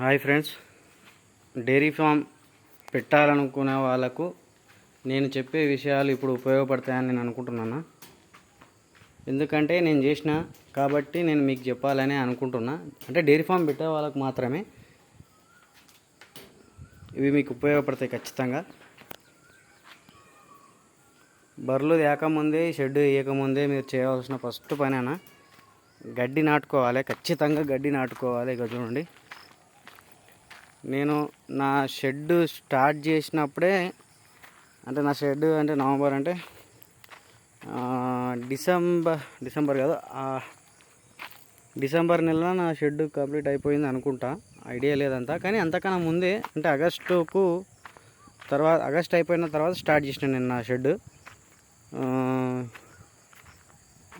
Hi friends. Dairy farm పెట్టాలనుకునే వాళ్ళకు నేను చెప్పే విషయాలు ఇప్పుడు ఉపయోగపడతాయని నేను అనుకుంటున్నాను? ఎందుకంటే నేను చేసిన కాబట్టి నేను మీకు చెప్పాలని అనుకుంటున్నా. అంటే డైరీ ఫామ్ పెట్టే వాళ్ళకు మాత్రమే ఇవి మీకు ఉపయోగపడతాయి ఖచ్చితంగా. బర్రెలు తేకముందే షెడ్ వేయకముందే మీరు చేయవలసిన ఫస్ట్ పనేనా? గడ్డి నాటుకోవాలి. ఖచ్చితంగా గడ్డి నాటుకోవాలి ఇక చూడండి. నేను నా షెడ్ స్టార్ట్ చేసినప్పుడే అంటే నా షెడ్ అంటే నవంబర్ అంటే డిసెంబర్ డిసెంబర్ కాదు డిసెంబర్ నెల నా షెడ్ కంప్లీట్ అయిపోయింది అనుకుంటా. ఐడియా లేదంతా కానీ అంతకన్నా ముందే అంటే ఆగస్టుకు తర్వాత ఆగస్ట్ అయిపోయిన తర్వాత స్టార్ట్ చేసిన నేను నా షెడ్.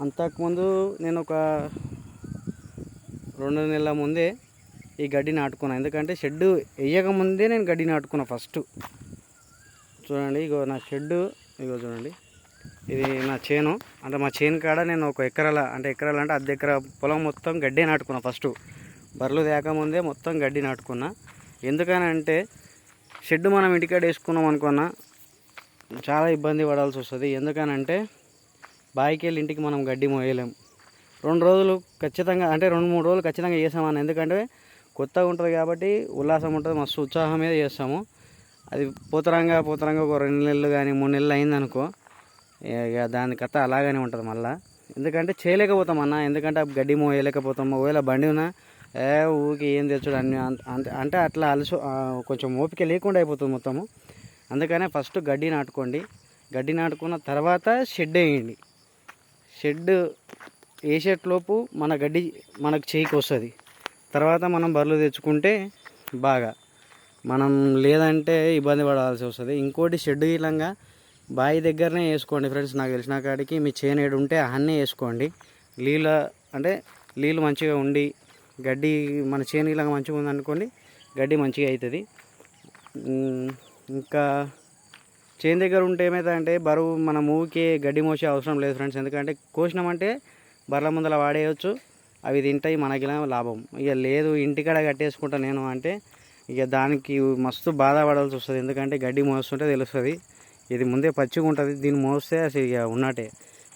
అంతకుముందు నేను ఒక రెండు నెలల ముందే ఈ గడ్డి నాటుకున్నా. ఎందుకంటే షెడ్ వేయక ముందే నేను గడ్డి నాటుకున్నా ఫస్ట్. చూడండి ఇగో నా షెడ్ ఇగో చూడండి. ఇది నా చేను. అంటే మా చేను కాడ నేను ఒక ఎకరాల అంటే ఎకరాల అంటే అర్ధ ఎకరా పొలం మొత్తం గడ్డే నాటుకున్నా ఫస్ట్. బర్రెలు తేకముందే మొత్తం గడ్డి నాటుకున్నా. ఎందుకనంటే షెడ్డు షెడ్ మనం ఇంటికాడ వేసుకున్నాం అనుకున్నా చాలా ఇబ్బంది పడాల్సి వస్తుంది. ఎందుకనంటే బాయికి వెళ్ళి ఇంటికి మనం గడ్డి మోయలేం. రెండు రోజులు ఖచ్చితంగా అంటే రెండు మూడు రోజులు ఖచ్చితంగా చేసామని ఎందుకంటే కొత్తగా ఉంటుంది కాబట్టి ఉల్లాసం ఉంటుంది మస్తు ఉత్సాహం మీద చేస్తాము. అది పోతరంగా పోతరంగా ఒక రెండు నెలలు కానీ మూడు నెలలు అయిందనుకో ఇక దాని కథ అలాగనే ఉంటుంది మళ్ళా. ఎందుకంటే చేయలేకపోతాం అన్న ఎందుకంటే గడ్డి మోయలేకపోతాం ఒకవేళ బండి ఉన్నా ఏ ఊకి ఏం తెచ్చుడు అన్ని అంత- అంటే అట్లా అలసు కొంచెం ఓపిక లేకుండా అయిపోతుంది మొత్తము. అందుకనే ఫస్ట్ గడ్డి నాటుకోండి. గడ్డి నాటుకున్న తర్వాత షెడ్ వేయండి. షెడ్ వేసేట్లోపు మన గడ్డి మనకు చేయికి వస్తుంది. తర్వాత మనం బర్రెలు తెచ్చుకుంటే బాగా. మనం లేదంటే ఇబ్బంది పడాల్సి వస్తుంది. ఇంకోటి షెడ్ ఇలాగా బావి దగ్గరనే వేసుకోండి ఫ్రెండ్స్. నాకు తెలిసిన కాడికి మీ చేను ఏడు ఉంటే అన్నీ వేసుకోండి. నీళ్ళ అంటే నీళ్ళు మంచిగా ఉండి గడ్డి మన చేను ఇలాగ మంచిగా ఉందనుకోండి గడ్డి మంచిగా అవుతుంది ఇంకా చేను దగ్గర ఉంటే ఏమవుతుందంటే బరువు మన మూవికి గడ్డి మోసే అవసరం లేదు ఫ్రెండ్స్. ఎందుకంటే కోసినామంటే బర్రెల ముందల వాడేయచ్చు. అవి తింటాయి మనకి లాభం. ఇక లేదు ఇంటికాడ కట్టేసుకుంటా నేను అంటే ఇక దానికి మస్తు బాధపడాల్సి వస్తుంది. ఎందుకంటే గడ్డి మోస్తుంటే తెలుస్తుంది. ఇది ముందే పచ్చిగా ఉంటుంది. దీన్ని మోస్తే అసలు ఇక ఉన్నట్టే.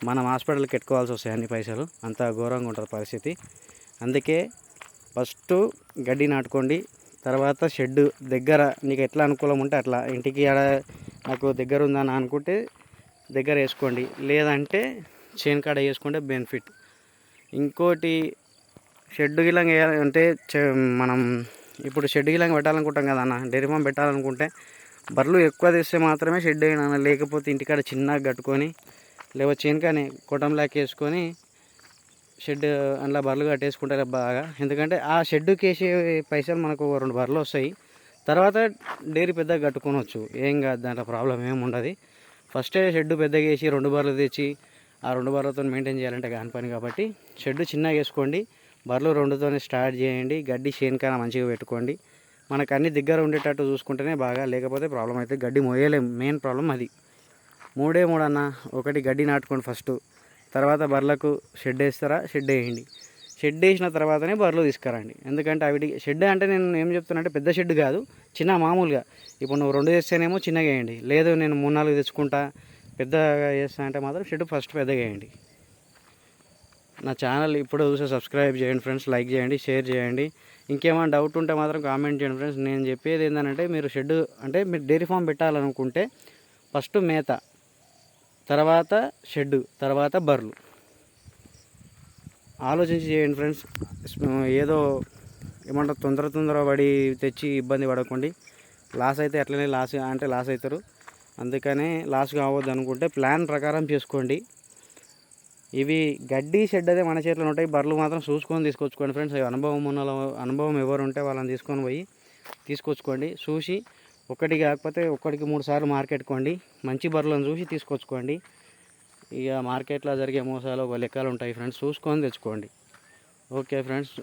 మనం హాస్పిటల్కి పెట్టుకోవాల్సి వస్తాయి అన్ని పైసలు. అంత ఘోరంగా ఉంటుంది పరిస్థితి. అందుకే ఫస్ట్ గడ్డి నాటుకోండి. తర్వాత షెడ్ దగ్గర నీకు ఎట్లా అనుకూలం ఉంటే అట్లా. ఇంటికి ఆడ నాకు దగ్గర ఉందని అనుకుంటే దగ్గర వేసుకోండి. లేదంటే చేను కాడ వేసుకుంటే బెనిఫిట్. ఇంకోటి షెడ్ గిలంగా వేయాలి అంటే మనం ఇప్పుడు షెడ్ గిలంగా పెట్టాలనుకుంటాం కదా అన్న డైరీ ఫామ్ పెట్టాలనుకుంటే బర్రెలు ఎక్కువ తెస్తే మాత్రమే షెడ్ అయినా లేకపోతే ఇంటికాడ చిన్నగా కట్టుకొని లేకపోతే చేనుకానే కొట్టంలాకి వేసుకొని షెడ్ అందులో బర్రెలు కట్టేసుకుంటారు బాగా. ఎందుకంటే ఆ షెడ్కి వేసే పైసలు మనకు రెండు బర్రెలు వస్తాయి. తర్వాత డైరీ పెద్దగా కట్టుకోవచ్చు ఏం కాదు దాంట్లో ప్రాబ్లం ఏమి ఉండదు. ఫస్టే షెడ్ పెద్దగా వేసి రెండు బర్రెలు తెచ్చి ఆ రెండు బర్రెలతో మెయింటైన్ చేయాలంటే కాని పని కాబట్టి షెడ్ చిన్నగా వేసుకోండి. బర్రెలు రెండుతోనే స్టార్ట్ చేయండి. గడ్డి చేనుకైనా మంచిగా పెట్టుకోండి. మనకు అన్ని దగ్గర ఉండేటట్టు చూసుకుంటేనే బాగా లేకపోతే ప్రాబ్లం అయితే గడ్డి మోయలేం మెయిన్ ప్రాబ్లం అది. మూడే మూడు అన్న. ఒకటి గడ్డి నాటుకోండి ఫస్ట్. తర్వాత బర్రెలకు షెడ్ వేస్తారా? షెడ్ వేయండి. షెడ్ వేసిన తర్వాతనే బర్రెలు తీసుకురండి. ఎందుకంటే అవి షెడ్ అంటే నేను ఏం చెప్తానంటే పెద్ద షెడ్ కాదు. చిన్న మామూలుగా. ఇప్పుడు నువ్వు రెండు చేస్తేనేమో చిన్నగా వేయండి. లేదు నేను మూడు నాలుగు తెచ్చుకుంటా పెద్దగా చేస్తా అంటే మాత్రం షెడ్ ఫస్ట్ పెద్దగా వేయండి. నా ఛానల్ ఇప్పుడు చూసే సబ్స్క్రైబ్ చేయండి ఫ్రెండ్స్ లైక్ చేయండి షేర్ చేయండి. ఇంకేమైనా డౌట్ ఉంటే మాత్రం కామెంట్ చేయండి ఫ్రెండ్స్. నేను చెప్పేది ఏంటంటే మీరు షెడ్ అంటే మీరు డైరీ ఫామ్ పెట్టాలనుకుంటే ఫస్ట్ మేత తర్వాత షెడ్ తర్వాత బర్లు ఆలోచించి చేయండి ఫ్రెండ్స్. ఏదో ఏమంటారు తొందర తొందర పడి తెచ్చి ఇబ్బంది పడకండి. లాస్ అయితే అట్లనే లాస్ అంటే లాస్ అవుతారు. అందుకనే లాస్ కావద్దు అనుకుంటే ప్లాన్ ప్రకారం చేసుకోండి. ఇవి గడ్డి షెడ్ అదే మన చేతిలో ఉంటాయి. బర్రెలు మాత్రం చూసుకొని తీసుకొచ్చుకోండి ఫ్రెండ్స్. అవి అనుభవం ఉన్న అనుభవం ఎవరు ఉంటే వాళ్ళని తీసుకొని పోయి తీసుకొచ్చుకోండి. చూసి ఒకటి కాకపోతే ఒకటికి మూడు సార్లు మార్కెట్కోండి మంచి బర్రెలను చూసి తీసుకొచ్చుకోండి. ఇక మార్కెట్లో జరిగే మోసాలు ఒక లెక్కలు ఉంటాయి ఫ్రెండ్స్. చూసుకొని తెచ్చుకోండి. Okay friends.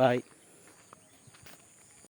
బాయ్.